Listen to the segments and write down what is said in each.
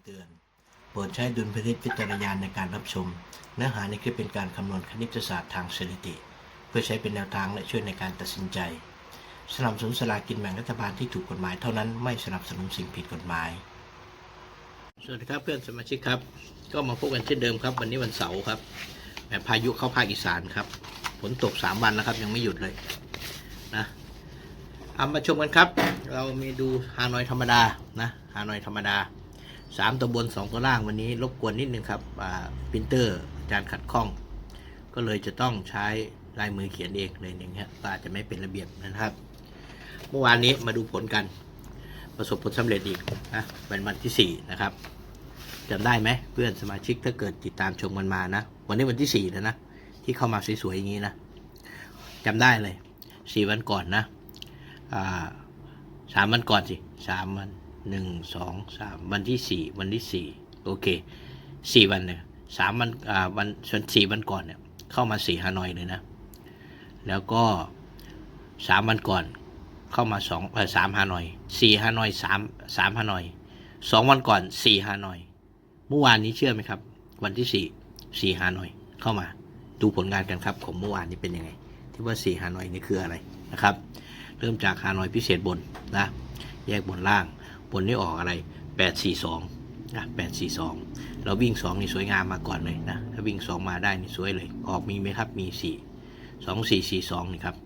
ำเตือน โปรดใช้ดุลพินิจพิจารณาในการรับชม เนื้อหาในคลิปเป็นการคำนวณคณิตศาสตร์ทางสถิติ เพื่อใช้เป็นแนวทางและช่วยในการตัดสินใจ สนับสนุนสลากินแบ่งรัฐบาลที่ถูกกฎหมายเท่านั้นไม่สนับสนุนสิ่งผิดกฎหมาย สวัสดีครับเพื่อนสมาชิกครับ ก็มาพบกันเช่นเดิมครับ วันนี้วันเสาร์ครับแบบพายุเข้าภาคอีสานครับฝนตกสามวันแล้วครับ ยังไม่หยุดเลยนะเอามาชมกันครับ เรามีดูฮานอยธรรมดานะฮานอยธรรมดา สามตัวบนสองตัวล่างวันนี้รบกวนนิดนึงครับอ่าปรินเตอร์อาจารย์ขัดข้อง ก็เลยจะต้องใช้ลายมือเขียนเองเลยอย่างเงี้ยก็อาจจะไม่เป็นระเบียบนะครับ เมื่อวานนี้มาดูผลกัน ประสบผลสำเร็จอีกนะเป็นวันที่สี่นะครับจำได้ไหมเพื่อนสมาชิกถ้าเกิดติดตามชมกันมานะ วันนี้วันที่สี่แล้วนะ ที่เข้ามาสวยๆอย่างนี้นะจำได้เลยสี่วันก่อนนะอ่าสามวันก่อนสิสามวัน หนึ่งสองสามวันที่สี่วันที่สี่โอเคสี่วันเนี่ยสามวันอ่าวันส่วนสี่วันก่อนเนี่ยเข้ามาสี่ฮานอยเลยนะ แล้วก็สามวันก่อนเข้ามาสองเออสามฮานอยสี่ฮานอยสามสามฮานอยสองวันก่อนสี่ฮานอยเมื่อวานนี้เชื่อไหมครับ วันที่สี่สี่ฮานอยเข้ามาดูผลงานกันครับของเมื่อวานนี้เป็นยังไง ที่ว่าสี่ฮานอยนี่คืออะไรนะครับ เริ่มจากฮานอยพิเศษบนนะแยกบนล่าง บนนี่ออกอะไรแปดสี่สองนะแปดสี่สองเราวิ่งสองนี่สวยงามมาก่อนเลยนะ ถ้าวิ่งสองมาได้นี่สวยเลย ออกมีไหมครับ มีสี่สองสี่สี่สองนี่ครับ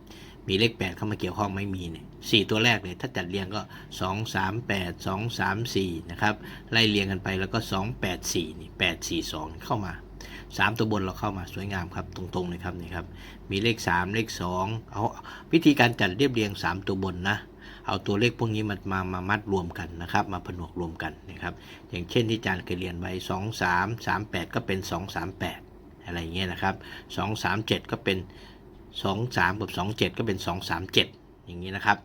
มีเลขแปดเข้ามาเกี่ยวข้องไม่มีเนี่ยสี่ตัวแรกเลย ถ้าจัดเรียงก็สองสามแปดสองสามสี่นะครับ ไล่เรียงกันไปแล้วก็สองแปดสี่นี่แปดสี่สองเข้ามาสามตัวบนเราเข้ามาสวยงามครับตรงๆเลยครับนี่ครับ มีเลขสามเลขสองเอาวิธีการจัดเรียบเรียงสามตัวบนนะ เอาตัวเลขพวกนี้มามามามัดรวมกันนะครับ มาผนวกรวมกันนะครับ อย่างเช่นที่อาจารย์เคยเรียนไว้สองสามสามแปดก็เป็นสองสามแปดอะไรอย่างเงี้ยนะครับสองสามเจ็ดก็เป็นสองสามกับสองเจ็ดก็เป็นสองสามเจ็ดอย่างนี้นะครับ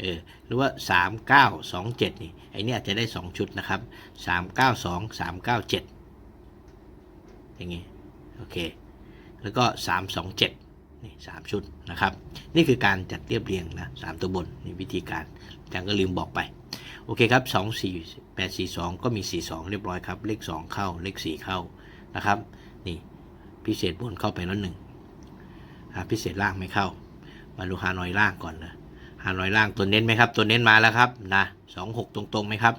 เออหรือว่าสามเก้าสองเจ็ดนี่ไอเนี้ยจะได้สองชุดนะครับสามเก้าสองสามเก้าเจ็ดอย่างงี้โอเค แล้วก็สามสองเจ็ด นี่สามชุดนะครับ นี่คือการจัดเรียบเรียงนะสามตัวบนนี่วิธีการอาจารย์ก็ลืมบอกไป โอเคครับสองสี่แปดสี่สองก็มีสี่สองเรียบร้อยครับ เลขสองเข้าเลขสี่เข้านะครับ นี่พิเศษบนเข้าไปแล้วหนึ่งพิเศษล่างไม่เข้า มาดูฮานอยล่างก่อนนะฮานอยล่างตัวเน้นไหมครับ ตัวเน้นมาแล้วครับนะสองหกตรงๆไหมครับ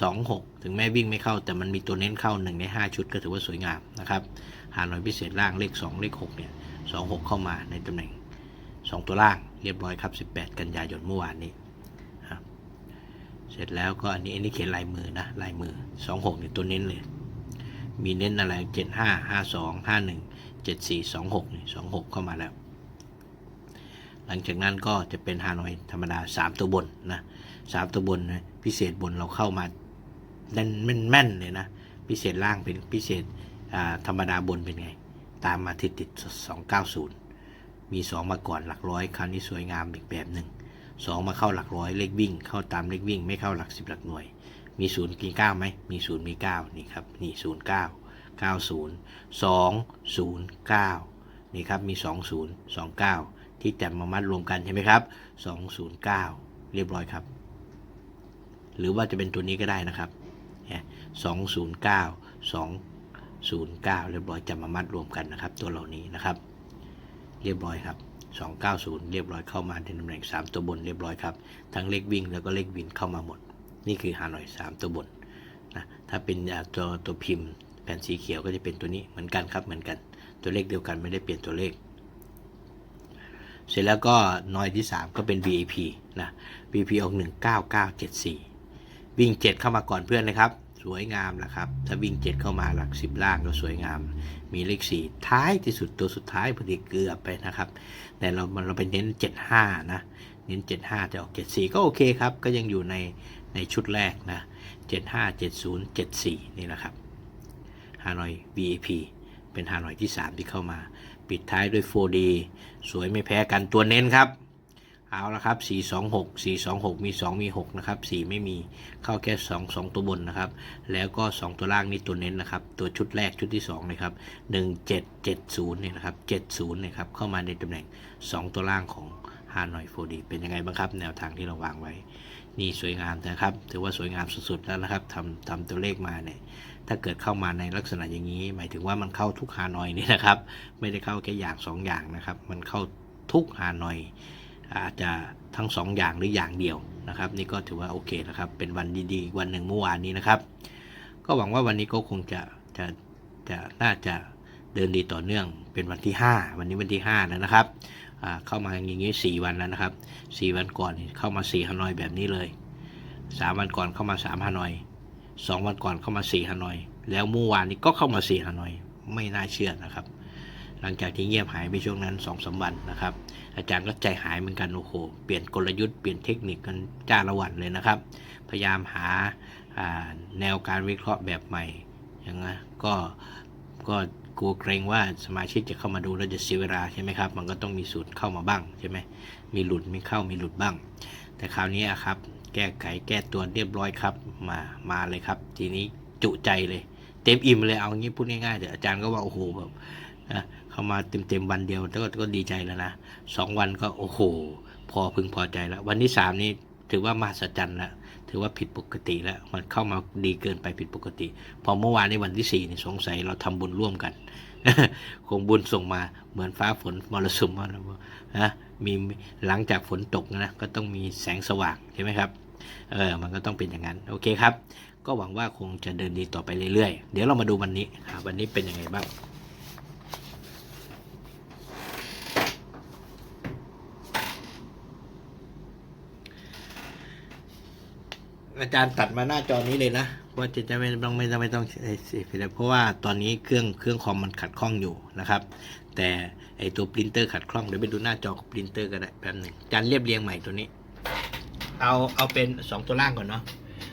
สองหกถึงแม้วิ่งไม่เข้า แต่มันมีตัวเน้นเข้าหนึ่งในห้าชุดก็ถือว่าสวยงามนะครับฮานอยพิเศษล่างเลขสองเลขหกเนี่ย สองหกเข้ามาในตำแหน่งสองตัวล่างเรียบร้อยครับสิบแปดกันยายนเมื่อวานนี้ครับเสร็จแล้วก็อันนี้อันนี้เขียนลายมือนะลายมือสองหกเนี่ตัวเน้นเลย มีเน้นอะไรเจ็ดห้าห้าสองห้าหนึ่งเจ็ดสี่สองหกสองหกเข้ามาแล้ว หลังจากนั้นก็จะเป็นฮานอยธรรมดาสามตัวบนนะสามตัวบนนะพิเศษบนเราเข้ามาแน่นแม่นเลยนะ พิเศษล่างเป็นพิเศษธรรมดาบนเป็นไง ตามมาติดติดสองเก้าศูนย์มีสองมาก่อนหลักร้อยคราวนี้สวยงามอีกแบบหนึ่งสองมาเข้าหลักร้อยเลขวิ่ง เข้าตามเลขวิ่ง ไม่เข้าหลักสิบหลักหน่วย มีศูนย์กี่เก้าไหมมีศูนย์มีเก้านี่ครับ นี่ศูนย์เก้าเก้าศูนย์สองศูนย์เก้านี่ครับ มีสองศูนย์สองเก้าที่จัดมามัดรวมกันใช่ไหมครับสองศูนย์เก้าเรียบร้อยครับ หรือว่าจะเป็นตัวนี้ก็ได้นะครับสอ งศูนย์เรียบร้อยจะมามัดรวมกันนะครับ ตัวเหล่านี้นะครับ เรียบร้อยครับสองเรียบร้อยเข้ามาในตำแหน่งสามตัวบนเรียบร้อยครับ ทั้งเลขวิ่งแล้วก็เลขวินเข้ามาหมด นี่คือฮาหน่อยสามตัวบนนะถ้าเป็นอ่าตัวตัวพิมพ์แผ่นสีเขียวก็จะเป็นตัวนี้เหมือนกันครับเหมือนกัน ตัวเลขเดียวกันไม่ได้เปลี่ยนตัวเลข เสร็จแล้วก็นอยที่ 3 ก็เป็น VIP นะ VIP ออก 19974 วิ่ง 7 เข้ามาก่อนเพื่อนนะครับ สวยงามนะครับ ถ้าวิ่ง 7 เข้ามาหลัก 10 ล่างก็สวยงาม มีเลข 4 ท้ายที่สุดตัวสุดท้ายพอดีเกือบไปนะครับ แต่เราเราไปเน้น 75 นะ เน้น 75แต่ออก 74 ก็โอเคครับ ก็ยังอยู่ในในชุดแรกนะ 75 70 74 นี่แหละครับฮานอย VIP เป็นฮานอยที่ 3 ที่เข้ามา ปิดท้ายด้วย 4D สวยไม่แพ้กันตัวเน้นครับ เอาละครับ 426 426 มี 2 มี 6 นะครับ 4 ไม่มีเข้าแค่ 2 2 ตัวบนนะครับ แล้วก็ 2 ตัวล่างนี่ตัวเน้นนะครับ ตัวชุดแรกชุดที่2นะครับ 1770 เนี่ยนะครับ 70เนี่ยครับ เข้ามาในตำแหน่ง 2 ตัวล่างของฮานอย 4D เป็นยังไงบ้างครับ แนวทางที่เราวางไว้ นี่สวยงามนะครับ ถือว่าสวยงามสุดๆแล้วนะครับทำทำตัวเลขมาเนี่ย ถ้าเกิดเข้ามาในลักษณะอย่างนี้ หมายถึงว่ามันเข้าทุกฮานอยนี่นะครับ ไม่ได้เข้าแค่อย่างสองอย่างนะครับ มันเข้าทุกฮานอย อาจจะทั้งสองอย่างหรืออย่างเดียวนะครับ นี่ก็ถือว่าโอเคนะครับ เป็นวันดีๆ วันหนึ่งเมื่อวานนี้นะครับ ก็หวังว่าวันนี้ก็คงจะจะจะน่าจะเดินดีต่อเนื่องเป็นวันที่ 5 วันนี้วันที่5แล้วนะครับเข้ามาอย่างนี้ 4 วันแล้วนะครับ 4 วันก่อนเข้ามา 4ฮานอยแบบนี้เลย 3 วันก่อนเข้ามา 3ฮานอย 2 วันก่อนเข้ามา 4ฮานอย แล้วเมื่อวานนี้ก็เข้ามา 4ฮานอย ไม่น่าเชื่อนะครับ ลังจากที่เงียบหายไปช่วงนั้น2องสาวันนะครับ อาจารย์ก็ใจหายเหมือนกันโอ้โหเปลี่ยนกลยุทธ์เปลี่ยนเทคนิคกันจ้าละวันเลยนะครับ พยายามหาาแนวการวิเคราะห์แบบใหม่อย่างนั้นก็ก็กลัวเกรงว่าสมาชิกจะเข้ามาดูแล้วจะเสียเวลาใช่ไหมครับ มันก็ต้องมีสูตรเข้ามาบ้างใช่ไหมมีหลุดมีเข้ามีหลุดบ้าง แต่คราวนี้ครับ แก้ไขแก้ตัวเรียบร้อยครับมามาเลยครับ ทีนี้จุใจเลย เต็มอิ่มเลยเอางี้พูดง่ายๆเดี๋ยวอาจารย์ก็ว่าโอ้โหแบบนะ เข้ามาเต็มๆวันเดียวก็ก็ดีใจแล้วนะสองวันก็โอ้โห พอพึงพอใจแล้ว วันที่สามนี่ถือว่ามหัศจรรย์แล้วถือว่าผิดปกติแล้ว มันเข้ามาดีเกินไปผิดปกติ พอเมื่อวานในวันที่สี่นี่สงสัยเราทำบุญร่วมกันคงบุญส่งมาเหมือนฟ้าฝนมรสุมมานะมีหลังจากฝนตกนะก็ต้องมีแสงสว่างใช่ไหมครับเออมันก็ต้องเป็นอย่างนั้นโอเคครับ ก็หวังว่าคงจะเดินดีต่อไปเรื่อยๆ เดี๋ยวเรามาดูวันนี้อ่าวันนี้เป็นยังไงบ้าง อาจารย์ตัดมาหน้าจอนี้เลยนะว่าจะจะไม่ต้องไม่ต้องไม่ต้องเสียไปแล้วเพราะว่าตอนนี้เครื่องเครื่องคอมมันขัดข้องอยู่นะครับ แต่ไอตัวปรินเตอร์ขัดข้องเดี๋ยวไปดูหน้าจอของปรินเตอร์ก็ได้แป๊บหนึ่งอาจารย์เรียบเรียงใหม่ตัวนี้ เอาเอาเป็นสองตัวล่างก่อนเนาะ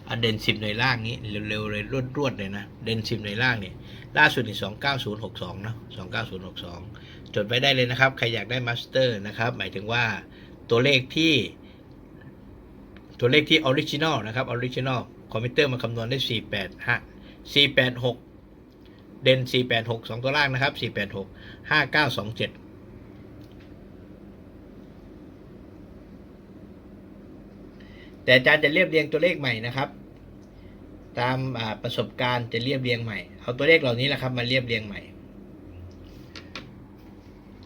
เอาเด่นสิบในล่างนี้เร็วๆเลยรวดๆเลยนะเด่นสิบในล่างเนี่ยล่าสุดนี่สองเก้าศูนย์หกสองเนาะสองเก้าศูนย์หกสองจดไว้ได้เลยนะครับใครอยากได้มาสเตอร์นะครับหมายถึงว่าตัวเลขที่ ตัวเลขที่ออริจินอลนะครับออริจินอลคอมพิวเตอร์มาคำนวณได้ 48ฮะ486 เด่น 486 2 ตัวล่างนะครับ 486 5927แต่อาจารย์จะเรียบเรียงตัวเลขใหม่นะครับ ตามาประสบการณ์จะเรียบเรียงใหม่ เอาตัวเลขเหล่านี้แหละครับมาเรียบเรียงใหม่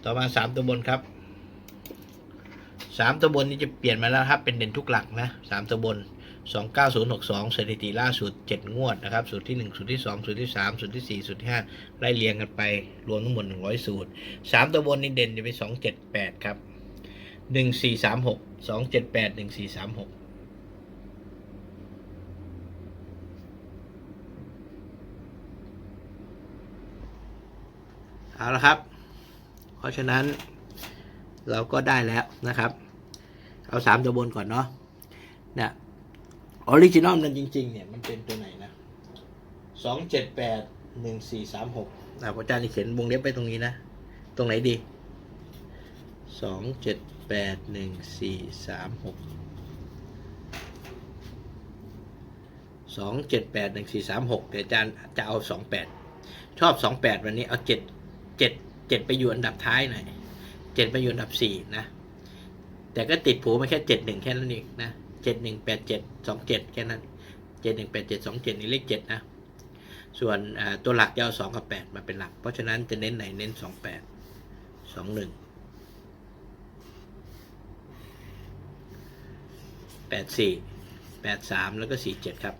ต่อมา 3 ตัวบนครับ สามตัวบนนี้จะเปลี่ยนมาแล้วครับ เป็นเด่นทุกหลักนะสามตัวบนสองเก้าศูนย์หกสองสถิติล่าสุดเจ็ดงวดนะครับสูตรที่หนึ่งสูตรที่สองสูตรที่สามสูตรที่สี่สูตรที่ห้าไล่เรียงกันไป รวมทั้งหมดหนึ่งร้อยสูตรสามตัวบนนี่เด่นจะเป็นสองเจ็ดแปดครับหนึ่งสี่สามหกสองเจ็ดแปดหนึ่งสี่สามหกเอาละครับ เพราะฉะนั้นเราก็ได้แล้วนะครับ เอาสามตัวบนก่อนเนาะเนี่ยออริจินอลมันจริง ๆ เนี่ย มันเป็นตัวไหนนะสองเจ็ดแปดหนึ่งสี่สามหกอาจารย์เขียนวงเล็บไปตรงนี้นะ ตรงไหนดีสองเจ็ดแปดหนึ่งสี่สามหกสองเจ็ดแปดหนึ่งสี่สามหกเดี๋ยวอาจารย์จะเอาสองแปดชอบสองแปดวันนี้เอาเจ็ดเจ็ดเจ็ดไปอยู่อันดับท้ายหน่อยเจ็ดไปอยู่อันดับสี่นะ แต่ก็ติดผูมาแค่เจ็ดหนึ่งแค่นั้นเองนะเจ็ดหนึ่งแปดเจ็ดสองเจ็ดแค่นั้นเจ็ดหนึ่งแปดเจ็ดสองเจ็ดนี่เลขเจ็ดนะ ส่วนตัวหลักจะเอาสองกับแปดมาเป็นหลัก เพราะฉะนั้นจะเน้นไหนเน้นสองแปดสองหนึ่งแปดสี่แปดสามแล้วก็สี่เจ็ดครับ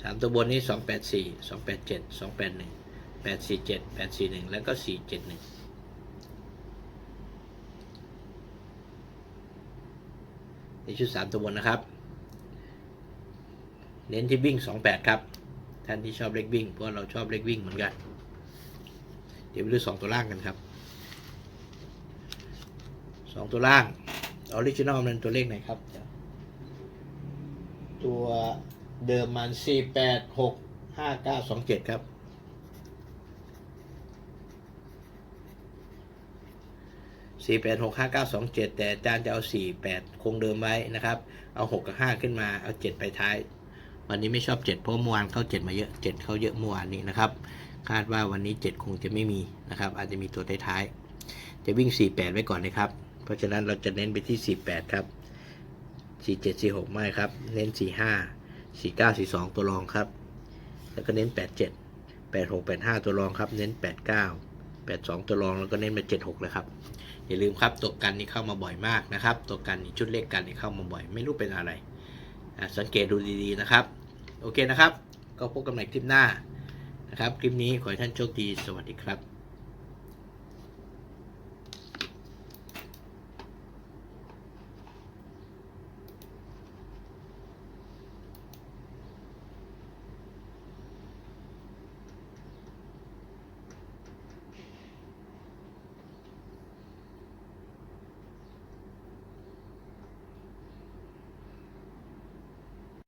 สามตัวบนนี้สองแปดสี่สองแปดเจ็ดสองแปดหนึ่งแปดสี่เจ็ดแปดสี่หนึ่งแล้วก็สี่เจ็ดหนึ่ง ในชุดสามตัวบนนะครับ เน้นที่วิ่งสองแปดครับ ท่านที่ชอบเลขวิ่งเพราะเราชอบเลขวิ่งเหมือนกัน เดี๋ยวไปดูสองตัวล่างกันครับสองตัวล่างออริจินอลมันตัวเลขไหนครับ ตัวเดิมมันสี่แปดหกห้าเก้าสองเจ็ดครับ สี่แปดหกห้าเก้าสองเจ็ดแต่อาจารย์จะเอาสี่แปดคงเดิมไว้นะครับ เอาหกกับห้าขึ้นมาเอาเจ็ดไปท้าย วันนี้ไม่ชอบเจ็ดเพราะเมื่อวานเข้าเจ็ดมาเยอะเจ็ดเข้าเยอะเมื่อวานนี้นะครับ คาดว่าวันนี้เจ็ดคงจะไม่มีนะครับ อาจจะมีตัวท้ายๆจะวิ่งสี่แปดไว้ก่อนนะครับ เพราะฉะนั้นเราจะเน้นไปที่ 48 ครับ 47 46 ไม่ครับ เน้น 45 49 42 ตัวรองครับ แล้วก็เน้น 87 86 85 ตัวรองครับ เน้น 89 82 ตัวรองแล้วก็เน้นมา 76เลยครับ อย่าลืมครับตัวกันนี่เข้ามาบ่อยมากนะครับ ตัวกันนี่ชุดเลขกันนี่เข้ามาบ่อย ไม่รู้เป็นอะไร สังเกตดูดีๆนะครับ โอเคนะครับ ก็พบกันใหม่คลิปหน้านะครับ คลิปนี้ขอให้ท่านโชคดี สวัสดีครับ